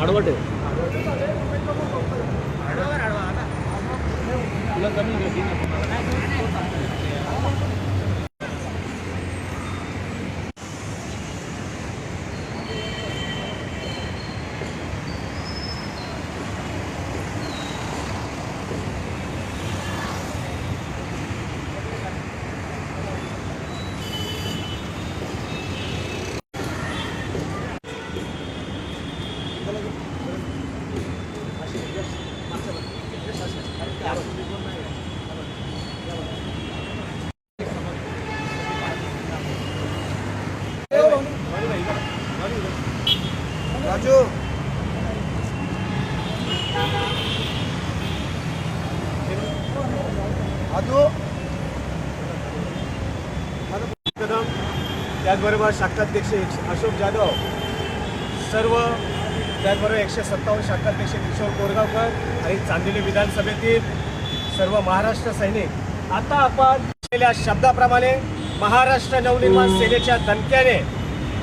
అడవట్టు అడవ అడవ राजू. आजू कदम. त्याचबरोबर शाखाध्यक्ष अशोक जाधव. सर्व त्याचबरोबर एकशे सत्तावन्न शाखाध्यक्ष किशोर कोरगावकर आणि चांदिली विधानसभेतील सर्व महाराष्ट्र सैनिक. आता आपण केलेल्या शब्दाप्रमाणे महाराष्ट्र नवनिर्माण सेनेच्या धमक्याने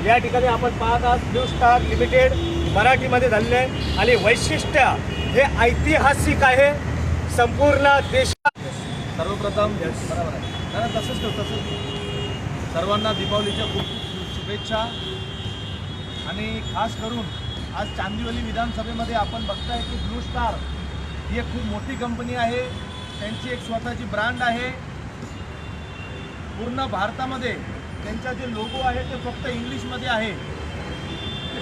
या ठिकाणी आपण पाहत आहात ब्लू स्टार लिमिटेड मराठीमध्ये झालेले आहे आणि वैशिष्ट्य हे ऐतिहासिक आहे. संपूर्ण देशात सर्वप्रथम बरोबर आहे कारण तसंच ठेव तसंच सर्वांना दीपावलीच्या खूप शुभेच्छा. आणि खास करून आज चांदिवली विधानसभेमध्ये आपण बघताय की ब्लू स्टार ही एक खूप मोठी कंपनी आहे. त्यांची एक स्वतःची ब्रँड आहे. पूर्ण भारतामध्ये त्यांचा जे लोगो आहे ते फक्त इंग्लिशमध्ये आहे.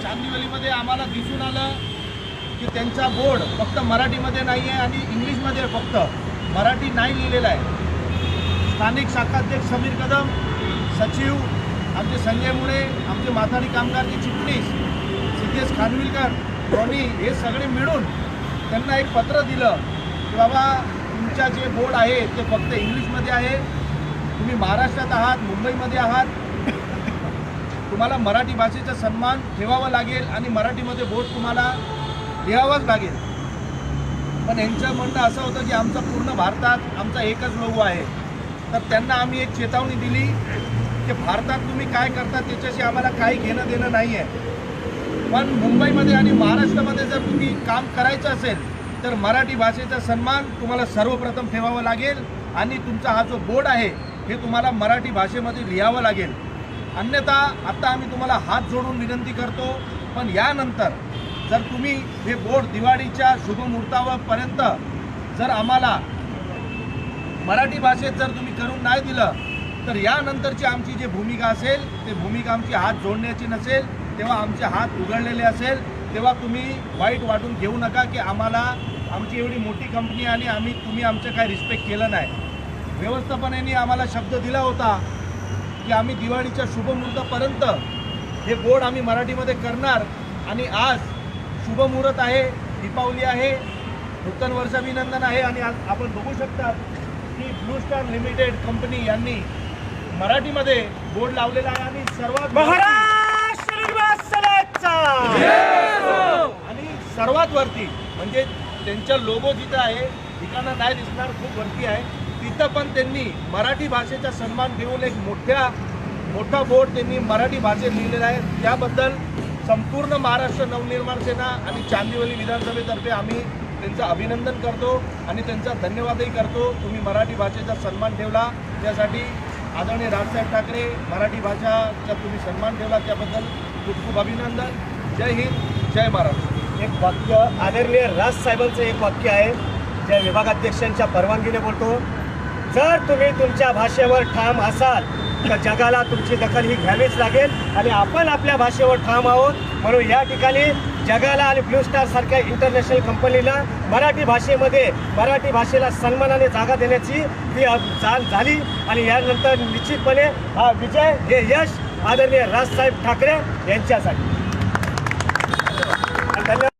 चांदिवलीमध्ये आम्हाला दिसून आलं की त्यांचा बोर्ड फक्त मराठीमध्ये नाही आहे आणि इंग्लिशमध्ये फक्त मराठी नाही लिहिलेला आहे. स्थानिक शाखाध्यक्ष समीर कदम सचिव आमचे संजय मुळे आमचे माथाडी कामगारचे चिटणीस राजेश खानविलकर रॉनी हे सगळे मिळून त्यांना एक पत्र दिलं की बाबा तुमच्या जे बोर्ड आहे ते फक्त इंग्लिशमध्ये आहे. तुम्ही महाराष्ट्रात आहात मुंबईमध्ये आहात. तुम्हाला मराठी भाषेचा सन्मान ठेवावा लागेल आणि मराठीमध्ये बोर्ड तुम्हाला लिहावाच लागेल. पण यांचं म्हणणं असं होतं की आमचा पूर्ण भारतात आमचा एकच लोगो आहे. तर त्यांना आम्ही एक चेतावणी दिली की भारतात तुम्ही काय करता त्याच्याशी आम्हाला काही घेणं देणं नाही आहे पण मुंबईमध्ये आणि महाराष्ट्रामध्ये जर तुम्ही काम करायचं असेल तर मराठी भाषेचा सन्मान तुम्हाला सर्वप्रथम ठेवावा लागेल आणि तुमचा हा जो बोर्ड आहे हे तुम्हाला मराठी भाषेमध्ये लिहावं लागेल. अन्यथा आत्ता आम्ही तुम्हाला हात जोडून विनंती करतो पण यानंतर जर तुम्ही हे बोर्ड दिवाळीच्या शुभमुहूर्तावरपर्यंत जर आम्हाला मराठी भाषेत जर तुम्ही करून नाही दिलं तर यानंतरची आमची जी भूमिका असेल ते भूमिका आमची हात जोडण्याची नसेल. तेव्हा आमचे हात उघडलेले असेल तेव्हा तुम्ही वाईट वाटून घेऊ नका की आम्हाला आमची एवढी मोठी कंपनी आणि आम्ही तुम्ही आमचं काय रिस्पेक्ट केलं नाही. व्यवस्थापनेने आम्हाला शब्द दिला होता की आम्ही दिवाळीच्या शुभमुहूर्तापर्यंत हे बोर्ड आम्ही मराठीमध्ये करणार आणि आज शुभमुहूर्त आहे दीपावली आहे नूतन वर्षाभिनंदन आहे आणि आज आपण बघू शकता की ब्लू स्टार लिमिटेड कंपनी यांनी मराठीमध्ये बोर्ड लावलेला आहे आणि सर्वात आणि सर्वात वरती म्हणजे त्यांच्या लोगो जिथं आहे ठिकाणं नाही दिसणार खूप वरती आहे तिथं पण त्यांनी मराठी भाषेचा सन्मान घेऊन एक मोठ्या मोठा बोर्ड त्यांनी मराठी भाषेत लिहिलेला आहे. त्याबद्दल संपूर्ण महाराष्ट्र नवनिर्माण सेना आणि चांदिवली विधानसभेतर्फे आम्ही त्यांचं अभिनंदन करतो आणि त्यांचा धन्यवादही करतो. तुम्ही मराठी भाषेचा सन्मान ठेवला. त्यासाठी आदरणीय राजसाहेब ठाकरे मराठी भाषाचा तुम्ही सन्मान ठेवला त्याबद्दल खूप खूप अभिनंदन. जय हिंद जय महाराष्ट्र. एक वाक्य आदरणीय राजसाहेबांचं एक वाक्य आहे ज्या विभागाध्यक्षांच्या परवानगीने बोलतो जर तुम्ही तुमच्या भाषेवर ठाम असाल तर जगाला तुमची दखल ही घ्यावीच लागेल आणि आपण आपल्या भाषेवर ठाम आहोत. म्हणून या ठिकाणी जगाला आणि ब्लू स्टार सारख्या इंटरनॅशनल कंपनीला मराठी भाषेमध्ये मराठी भाषेला सन्मानाने जागा देण्याची ही चाल झाली. आणि यानंतर निश्चितपणे हा विजय हे यश आदरणीय राजसाहेब ठाकरे यांच्यासाठी. धन्यवाद.